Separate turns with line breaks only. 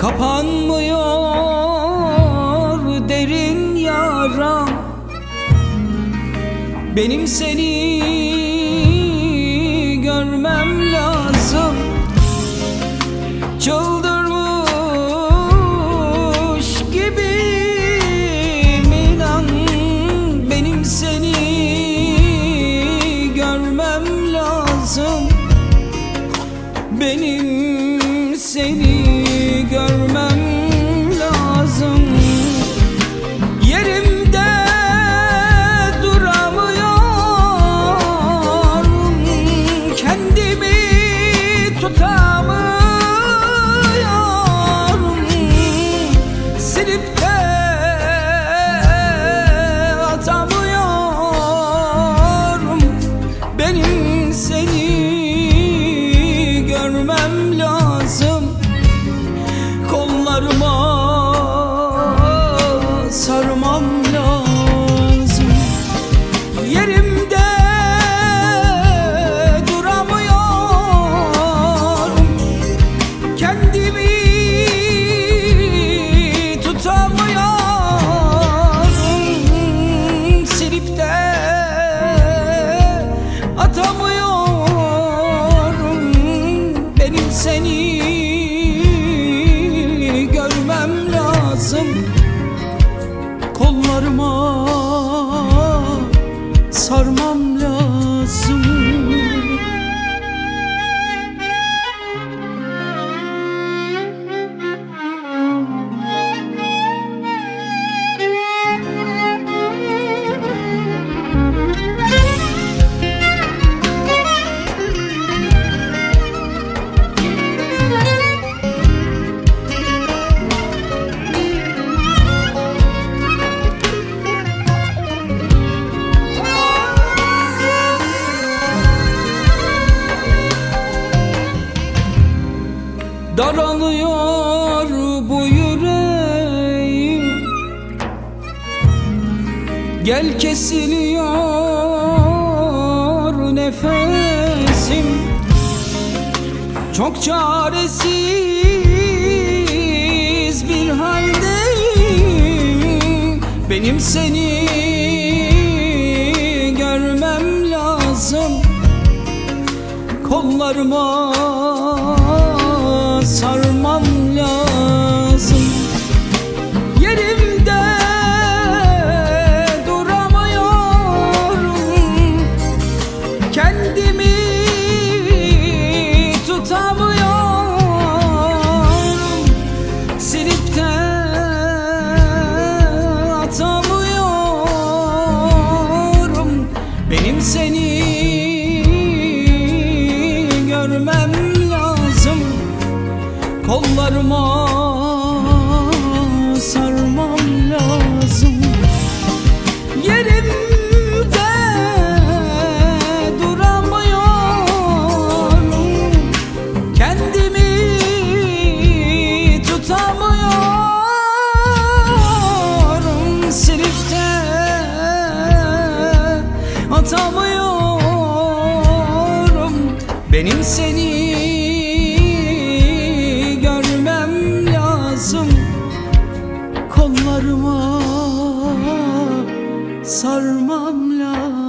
Kapanmıyor derin yaram. Benim seni görmem lazım. Çıldırmış gibiyim inan. Benim seni görmem lazım. Benim seni Yerimde duramıyorum. Kendimi tutamıyorum. Silip de atamıyorum. Benim seni Gel kesiliyor nefesim. Çok çaresiz bir haldeyim. Benim seni görmem lazım. Kollarıma Benim seni görmem lazım. Kollarıma sarmam lazım Benim seni görmem lazım. Kollarıma sarmam lazım